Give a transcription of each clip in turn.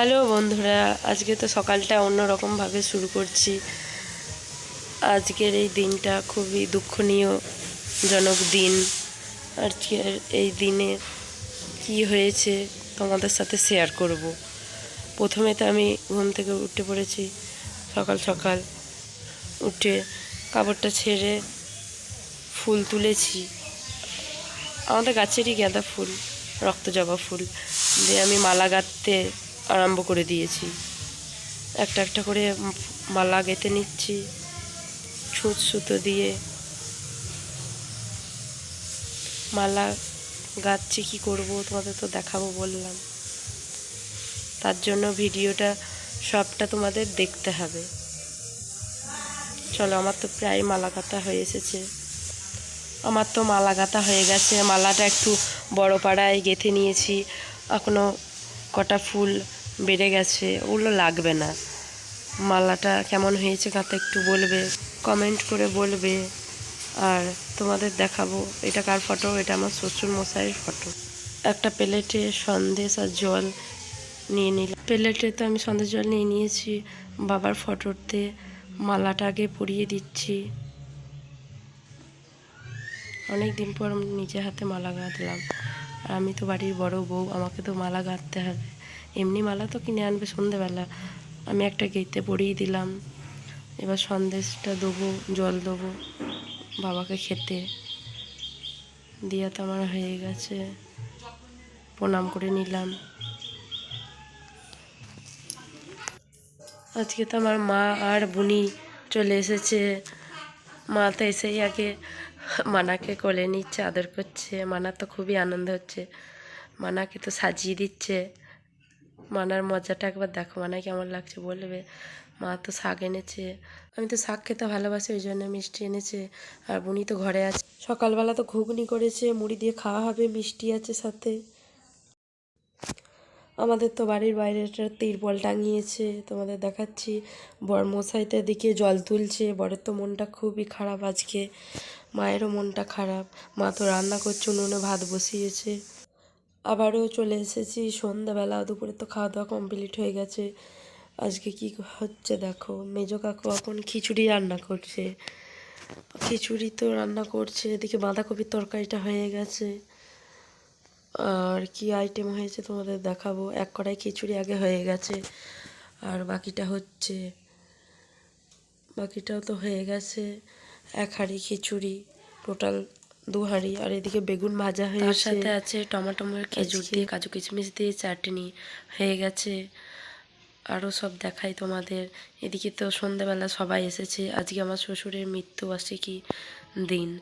Hello বন্ধুরা, আজকে তো সকালটা অন্যরকমভাবে শুরু করছি। আজকের এই দিনটা খুবই দুঃখনীয় জনক দিন। আজকের এই দিনে কি হয়েছে তোমাদের সাথে শেয়ার করব। প্রথমে তো আমি ঘুম থেকে উঠে পড়েছি, সকাল সকাল উঠে কাপড়টা ছেড়ে ফুল তুলেছি। আমাদের গাছেরই গাঁদা ফুল, রক্ত জবা ফুল। দিয়ে আমি মালা গাঁথতে আরম্ভ করে দিয়েছি। একটা একটা করে মালা গেঁথে নিচ্ছি ছুঁচ সুতো দিয়ে। মালা গাচ্ছি কি করব তোমাদের তো দেখাবো বললাম। তার জন্য ভিডিওটা সবটা তোমাদের দেখতে হবে। চলো, আমার তো প্রায় মালা গাঁথা হয়ে এসেছে। আমার তো মালা গাঁথা হয়ে গেছে। মালাটা একটু বড় পাড়ায় গেঁথে নিয়েছি। এখনও কটা ফুল বেড়ে গেছে, ওগুলো লাগবে না। মালাটা কেমন হয়েছে গাঁথা একটু বলবে কমেন্ট করে বলবে। আর তোমাদের দেখাবো, এটা কার ফটো এটা আমার শ্বশুর মশাইয়ের ফটো একটা প্লেটে সন্দেশ আর জল নিয়ে নিলাম প্লেটে তো আমি সন্দেশ জল নিয়ে নিয়েছি, বাবার ফটোতে মালাটা আগে পরিয়ে দিচ্ছি। অনেক দিন পর নিজে হাতে মালা গাঁথলাম আর আমি তো বাড়ির বড় বউ, আমাকে তো মালা গাঁথতে হবে। এমনি মালা তো কিনে আনবে সন্ধেবেলা। আমি একটা গেঁথে পরিয়ে দিলাম। এবার সন্দেশটা দেবো, জল দেবো বাবাকে খেতে। দিয়া তো আমার হয়ে গেছে। প্রণাম করে নিলাম। আজকে তো আমার মা আর বুনি চলে এসেছে। মা তো এসেই আগে মানাকে কোলে নিচ্ছে, আদর করছে। মানার তো খুবই আনন্দ হচ্ছে। মানাকে তো সাজিয়ে দিচ্ছে। মানার মজাটা একবার দেখো মানা কেমন লাগছে বলবে। মা তো শাক এনেছে। আমি তো শাক খেতে ভালোবাসি, ওই জন্য মিষ্টি এনেছে। আর বুনি তো ঘরে আছে। সকালবেলা তো ঘুগনি করেছে, মুড়ি দিয়ে খাওয়া হবে, মিষ্টি আছে সাথে। আমাদের তো বাড়ির বাইরে একটা তিরপল টাঙিয়েছে, তোমাদের দেখাচ্ছি। বর মশাইতে দিকে জল তুলছে, বরের তো মনটা খুবই খারাপ আজকে। মায়েরও মনটা খারাপ। মা তো রান্না করছে, উনুনে ভাত বসিয়েছে। আবারও চলে এসেছি সন্ধ্যাবেলা, দুপুরে তো খাওয়া দাওয়া কমপ্লিট হয়ে গেছে। আজকে কি হচ্ছে দেখো, মেজো কাকু এখন খিচুড়ি রান্না করছে। খিচুড়ি তো রান্না করছে, এদিকে বাঁধাকপির তরকারিটা হয়ে গেছে। আর কি আইটেম হয়েছে তোমাদের দেখাবো? এক কড়াই খিচুড়ি আগে হয়ে গেছে। আর বাকিটা হচ্ছে, বাকিটাও তো হয়ে গেছে। এক হাঁড়ি খিচুড়ি টোটাল দু হাঁড়ি আর এদিকে বেগুন ভাজা হয়ে তার সাথে আছে টমাটোমের খেজুর দিয়ে কাজু কিশমিশ দিয়ে চাটনি হয়ে গেছে। আরও সব দেখাই তোমাদের। এদিকে তো সন্ধ্যাবেলা সবাই এসেছে। আজকে আমার শ্বশুরের মৃত্যুবার্ষিকী দিন।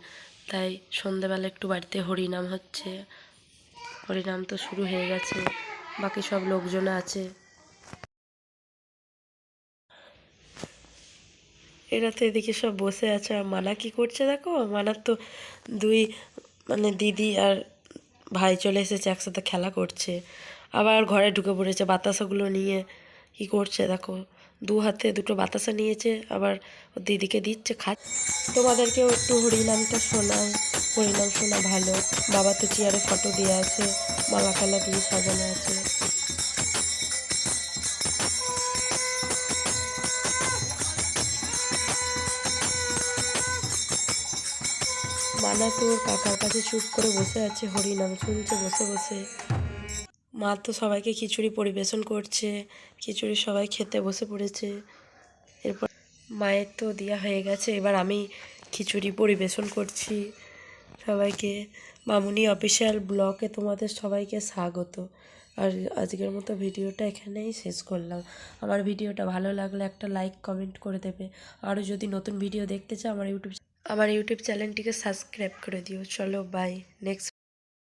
তাই সন্ধ্যাবেলা একটু বাড়িতে হরিনাম হচ্ছে। হরিনাম তো শুরু হয়ে গেছে। বাকি সব লোকজন আছে। এরা তো এদিকে সব বসে আছে, আর মানা কি করছে দেখো? মানার তো দুই মানে দিদি আর ভাই চলে এসেছে, একসাথে খেলা করছে। আবার ঘরে ঢুকে পড়েছে বাতাসাগুলো নিয়ে। কি করছে দেখো? দু হাতে দুটো বাতাসা নিয়েছে, আবার দিদিকে দিচ্ছে খা তোমাদেরকেও একটু হরিনামটা শোনায় হরিনাম শোনা ভালো। বাবা তো চেয়ারে ফটো দিয়ে আছে মালা কালা দিয়ে সাজানো আছে। মানা তো কাকার কাছে চুপ করে বসে আছে, হরিনাম শুনছে, বসে বসে। মা তো সবাইকে খিচুড়ি পরিবেশন করছে, খিচুড়ি সবাই খেতে বসে পড়েছে। এরপর মায়ের তো দেওয়া হয়ে গেছে, এবার আমি খিচুড়ি পরিবেশন করছি সবাইকে। মামুনি অফিসিয়াল ব্লগে তোমাদের সবাইকে স্বাগত। আর আজকের মতো ভিডিওটা এখানেই শেষ করলাম। আমার ভিডিওটা ভালো লাগলে একটা লাইক, কমেন্ট করে দেবে। আরও যদি নতুন ভিডিও দেখতে চাও, আমার ইউটিউব আমার ইউটিউব চ্যানেলটিকে সাবস্ক্রাইব করে দিও। চলো বাই নেক্সট